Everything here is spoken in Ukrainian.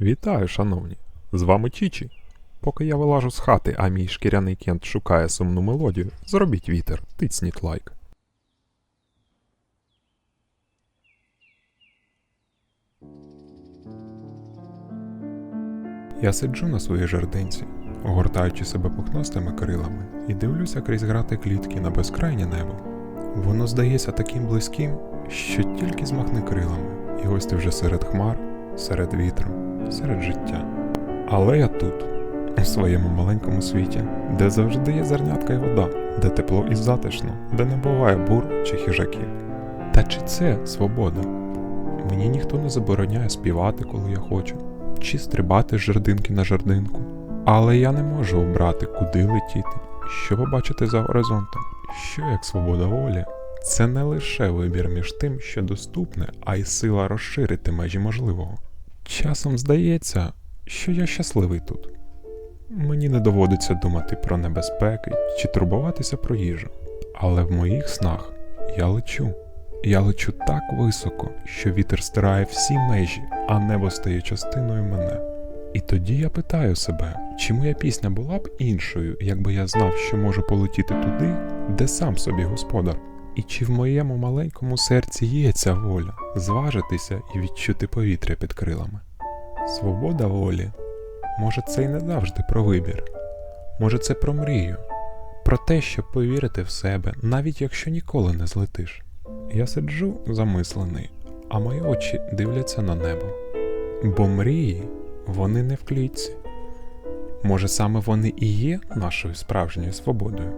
Вітаю, шановні! З вами Чічі. Поки я вилажу з хати, а мій шкіряний кент шукає сумну мелодію, зробіть вітер, тицніть лайк. Я сиджу на своїй жердинці, огортаючи себе пухнастими крилами, і дивлюся крізь грати клітки на безкрайнє небо. Воно здається таким близьким, що тільки змахни крилами, і ось ти вже серед хмар, серед вітру, серед життя. Але я тут, у своєму маленькому світі, де завжди є зернятка і вода, де тепло і затишно, де не буває бур чи хижаків. Та чи це свобода? Мені ніхто не забороняє співати, коли я хочу, чи стрибати з жердинки на жердинку. Але я не можу обрати, куди летіти, що побачити за горизонтом. Що як свобода волі? Це не лише вибір між тим, що доступне, а й сила розширити межі можливого. Часом здається, що я щасливий тут. Мені не доводиться думати про небезпеки чи турбуватися про їжу. Але в моїх снах я лечу. Я лечу так високо, що вітер стирає всі межі, а небо стає частиною мене. І тоді я питаю себе, чи моя пісня була б іншою, якби я знав, що можу полетіти туди, де сам собі господар. І чи в моєму маленькому серці є ця воля зважитися і відчути повітря під крилами? Свобода волі. Може, це й не завжди про вибір. Може, це про мрію, про те, щоб повірити в себе, навіть якщо ніколи не злетиш. Я сиджу замислений, а мої очі дивляться на небо. Бо мрії, вони не в клітці. Може, саме вони і є нашою справжньою свободою.